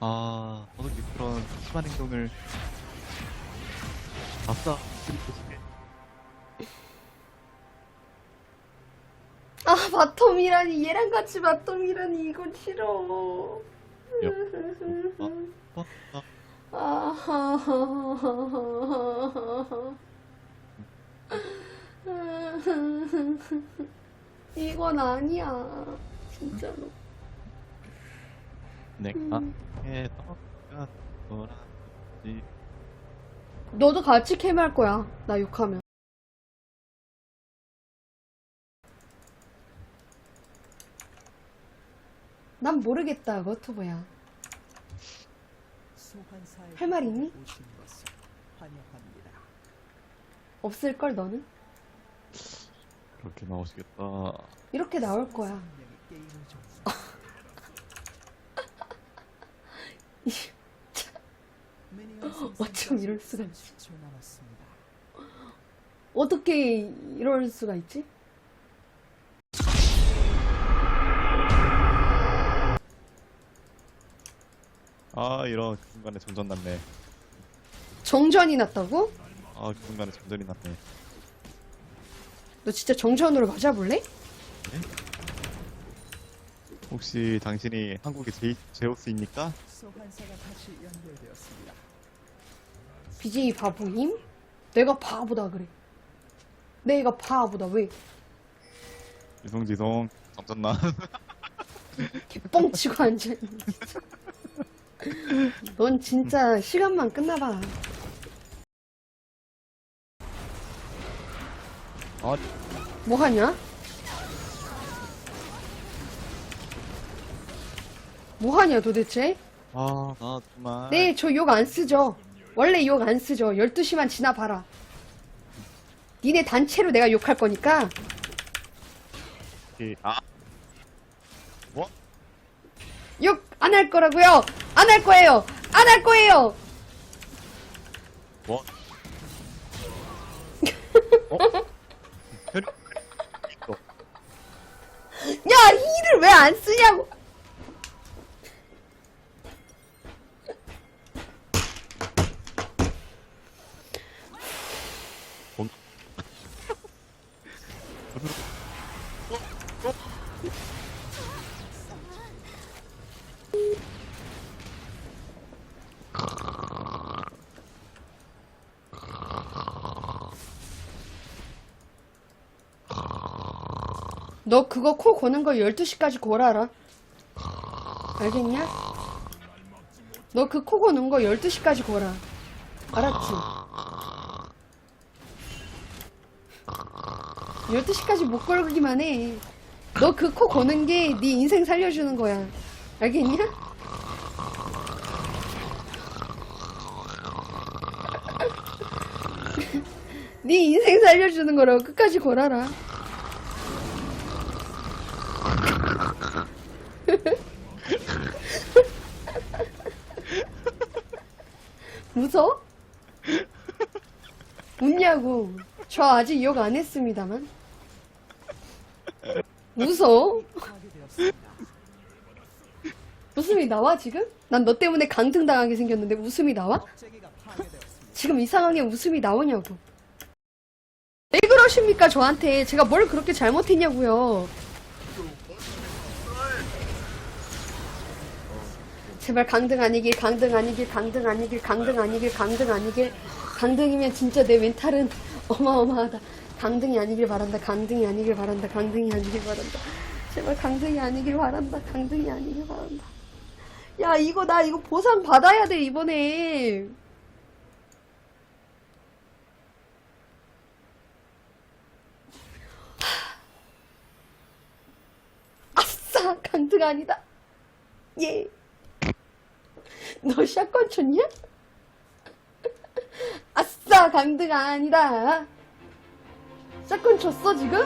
아, 어떻게 그런 심한 행동을. 아싸. 아 바텀이라니 얘랑 같이 바텀이라니 이건 싫어. 아, 이건 아니야 진짜로. 내가 해도가 돌아지 너도 같이 캠 할 거야 나 욕하면 난 모르겠다 거투보야 할 말 있니? 없을걸 너는? 그렇게 나오시겠다. 이렇게 나올 거야 어쩜 이럴 수가 있지? 어떻게 이럴 수가 있지? 아 이런 그 순간에 점전 났네. 정전이 났다고? 아 그 순간에 점전이 났네. 너 진짜 정전으로 맞아볼래? 혹시 당신이 한국의 제, 제우스입니까? 소환사가 다시 연결되었습니다. BJ 바보임? 내가 바보다 그래. 내가 바보다 왜? 점전 나. 개뻥치고 앉아있는 진짜. 넌 진짜 시간만 끝나봐. 아 뭐 하냐? 뭐 하냐 도대체? 아, 나 정말. 네, 저 욕 안 쓰죠. 원래 욕 안 쓰죠. 12시만 지나봐라. 니네 단체로 내가 욕할 거니까 이- 아, 뭐? 욕안 할 거라고요. 안 할 거예요. 안 할 거예요. 뭐? 어? 야, 이를 왜 안 쓰냐고. 너 그거 코 고는 거 12시까지 고라라. 알겠냐? 너 그 코 고는 거 12시까지 고라. 알았지? 12시까지 못 걸기만 해. 너 그 코 고는 게 네 인생 살려주는 거야. 알겠냐? 네 인생 살려주는 거라고 끝까지 골아라. 웃어? 웃냐고. 저 아직 욕 안 했습니다만. 웃어? 웃음이 나와, 지금? 난 너 때문에 강등 당하게 생겼는데 웃음이 나와? 지금 이 상황에 웃음이 나오냐고. 왜 그러십니까, 저한테? 제가 뭘 그렇게 잘못했냐고요. 제발 강등 아니길, 강등 아니길, 강등 아니길, 강등 아니길, 강등 아니길. 강등이면 진짜 내 멘탈은 어마어마하다. 강등이 아니길 바란다, 강등이 아니길 바란다, 강등이 아니길 바란다. 제발 강등이 아니길 바란다, 강등이 아니길 바란다. 야, 이거 나 이거 보상 받아야 돼, 이번에. 아싸 강등 아니다 예. 너 샷건 쳤냐? 아싸 강등 아니다 샷건 쳤어 지금?